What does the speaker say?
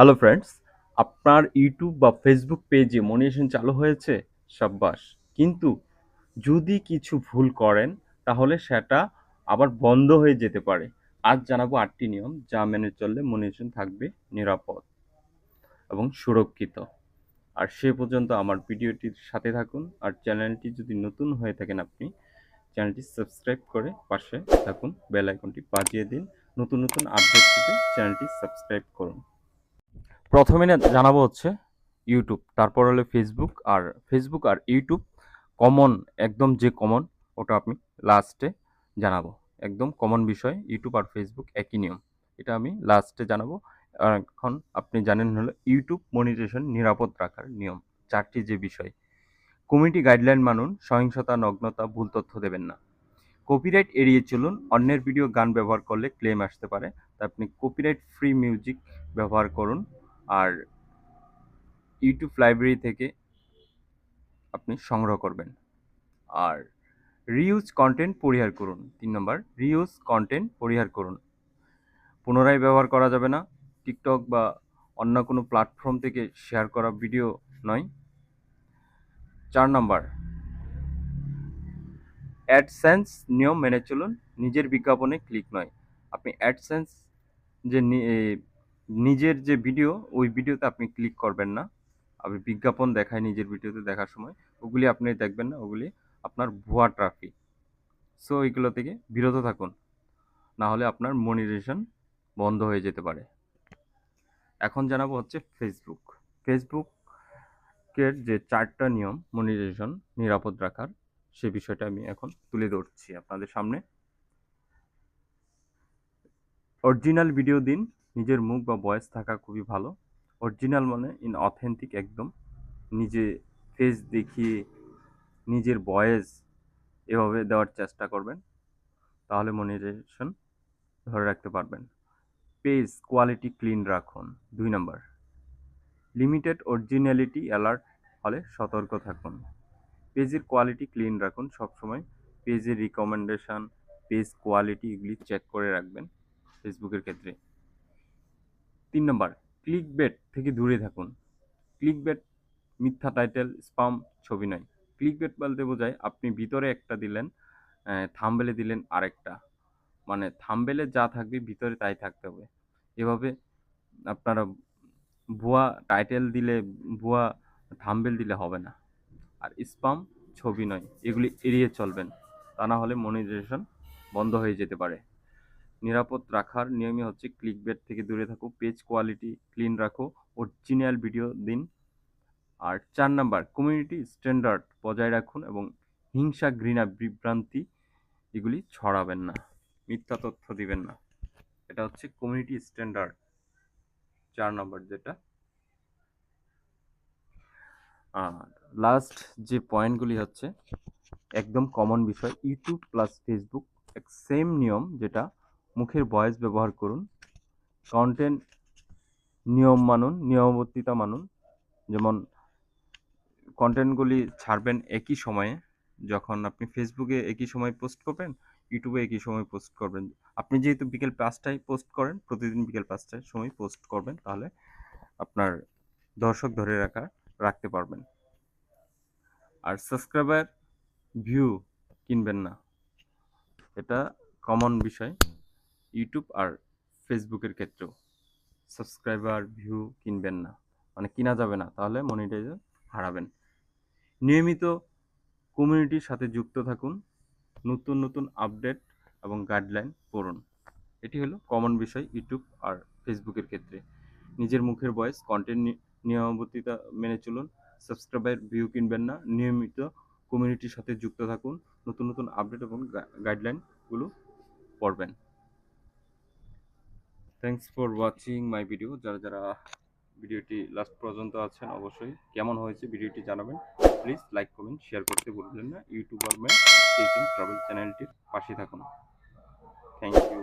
Hello friends আপনার YouTube বা Facebook পেজে মনিটেশন চালু হয়েছে? সাব্বাস কিন্তু যদি কিছু ভুল করেন, তাহলে সেটা আবার বন্ধ হয়ে যেতে পারে। আজ জানাব আটটি নিয়ম যা মেনে চললে মনিটেশন থাকবে নিরাপদ এবং সুরক্ষিত। আর সে পর্যন্ত আমার ভিডিওটির সাথে থাকুন। আর চ্যানেলটি যদি নতুন হয়ে থাকেন আপনি, চ্যানেলটি সাবস্ক্রাইব করে পাশে থাকুন। বেল আইকনটি বাজিয়ে দিন। নতুন নতুন আপডেট পেতে চ্যানেলটি সাবস্ক্রাইব করুন। প্রথমে জানাব হচ্ছে ইউটিউব তারপর হলো ফেসবুক আর ফেসবুক আর ইউটিউব কমন একদম যে কমন ওটা আমি লাস্টে জানাব। একদম কমন বিষয় ইউটিউব আর ফেসবুক একই নিয়ম। এটা আমি লাস্টে জানাব। এখন আপনি জানেন হলো ইউটিউব মনিটেশন নিরাপদ রাখার নিয়ম, চারটি যে বিষয়। কমিউনিটি গাইডলাইন মানুন, সহিংসতা, নগ্নতা, ভুল তথ্য দেবেন না। কপিরাইট এড়িয়ে চলুন, অন্যের ভিডিও গান ব্যবহার করলে ক্লেম আসতে পারে। তা আপনি কপিরাইট ফ্রি মিউজিক ব্যবহার করুন। আর ইউটিউব লাইব্রেরি থেকে আপনি সংগ্রহ করবেন। আর রিউজ কন্টেন্ট পরিহার করুন। তিন নম্বর রিউজ কন্টেন্ট পরিহার করুন। পুনরায় ব্যবহার করা যাবে না। টিকটক বা অন্য কোনো প্ল্যাটফর্ম থেকে শেয়ার করা ভিডিও নয়। চার নম্বর অ্যাডসেন্স নিয়ম মেনে চলুন। নিজের বিজ্ঞাপনে ক্লিক নয়। আপনি অ্যাডসেন্স যে নিজের যে ভিডিও ওই ভিডিওতে আপনি ক্লিক করবেন না। আপনি বিজ্ঞাপন দেখায় নিজের ভিডিওতে দেখার সময়, ওগুলি আপনি দেখবেন না, ওগুলি আপনার ভুয়া ট্রাফিক সো এইগুলো থেকে বিরত থাকুন। না হলে আপনার মনিটাইজেশন বন্ধ হয়ে যেতে পারে। এখন জানাব হচ্ছে ফেসবুক ফেসবুকের যে চারটা নিয়ম মনিটাইজেশন নিরাপদ রাখার, সে বিষয়টা আমি এখন তুলে ধরছি আপনাদের সামনে। অরিজিনাল ভিডিও দিন নিজের মুখ বা ভয়েস থাকা খুবই ভালো। অরিজিনাল মানে ইন অথেন্টিক একদম। নিজে ফেস দেখিয়ে নিজের ভয়েস এভাবে দেওয়ার চেষ্টা করবেন। তাহলে মনিটাইজেশন ধরে রাখতে পারবেন। পেজ কোয়ালিটি ক্লিন রাখুন। দুই নম্বর। লিমিটেড অরিজিনালিটি অ্যালার্ট হলে সতর্ক থাকুন। পেজের কোয়ালিটি ক্লিন রাখুন। সবসময় পেজের রিকমেন্ডেশন পেজ কোয়ালিটি এগুলি চেক করে রাখবেন। ফেসবুকের ক্ষেত্রে। তিন নম্বর ক্লিক বেট থেকে দূরে থাকুন। ক্লিক বেট মিথ্যা টাইটেল, স্পাম, ছবি নয়। ক্লিক বেট বলতে বোঝায় আপনি ভিতরে একটা দিলেন থাম্বেলে দিলেন আরেকটা। মানে থাম্বেলে যা থাকবে ভিতরে তাই থাকতে হবে। এভাবে আপনারা ভুয়া টাইটেল দিলে, ভুয়া থাম্বেল দিলে হবে না। আর স্পাম, ছবি নয়, এগুলি এড়িয়ে চলবেন। তা না হলে মনিটাইজেশন বন্ধ হয়ে যেতে পারে। নিরাপদ রাখার নিয়মই হচ্ছে ক্লিক বেট থেকে দূরে থাকো পেজ কোয়ালিটি ক্লিন রাখো অরিজিনাল ভিডিও দিন। আর চার নাম্বার কমিউনিটি স্ট্যান্ডার্ড বজায় রাখুন এবং হিংসা, ঘৃণা, বিভ্রান্তি এগুলি ছড়াবেন না, মিথ্যা তথ্য দিবেন না। এটা হচ্ছে কমিউনিটি স্ট্যান্ডার্ড চার নম্বর যেটা। আর লাস্ট যে পয়েন্টগুলি হচ্ছে, একদম কমন বিষয় ইউটিউব প্লাস ফেসবুক এক সেম নিয়ম যেটা মুখের ভয়েস ব্যবহার করুন। কন্টেন্ট নিয়ম মানুন, নিয়মবর্তিতা মানুন। যেমন কন্টেন্টগুলি ছাড়বেন একই সময়ে। যখন আপনি ফেসবুকে একই সময় পোস্ট করবেন ইউটিউবে একই সময় পোস্ট করবেন। আপনি যেহেতু বিকেল পাঁচটায় পোস্ট করেন, প্রতিদিন বিকেল পাঁচটায় সময় পোস্ট করবেন, তাহলে আপনার দর্শক ধরে রাখা, রাখতে পারবেন। আর সাবস্ক্রাইবার ভিউ কিনবেন না। এটা কমন বিষয়। ইউটিউব আর ফেসবুকের ক্ষেত্রেও। সাবস্ক্রাইবার ভিউ কিনবেন না। মানে কিনা যাবে না, তাহলে মনিটাইজার হারাবেন। নিয়মিত কমিউনিটির সাথে যুক্ত থাকুন। নতুন নতুন আপডেট এবং গাইডলাইন পড়ুন। এটি হলো কমন বিষয় ইউটিউব আর ফেসবুকের ক্ষেত্রে। নিজের মুখের ভয়েস কন্টেন্ট নিয়মাবর্তিতা মেনে চলুন। সাবস্ক্রাইবার ভিউ কিনবেন না। নিয়মিত কমিউনিটির সাথে যুক্ত থাকুন। নতুন নতুন আপডেট এবং গাইডলাইনগুলো পড়বেন। Thanks for watching my video যারা যারা ভিডিওটি লাস্ট পর্যন্ত আছেন অবশ্যই কেমন হয়েছে ভিডিওটি জানাবেন। প্লিজ লাইক কমেন্ট শেয়ার করতে ভুলবেন না। ইউটিউবার ম্যান ট্রাভেল চ্যানেলটির পাশে থাকুন। Thank you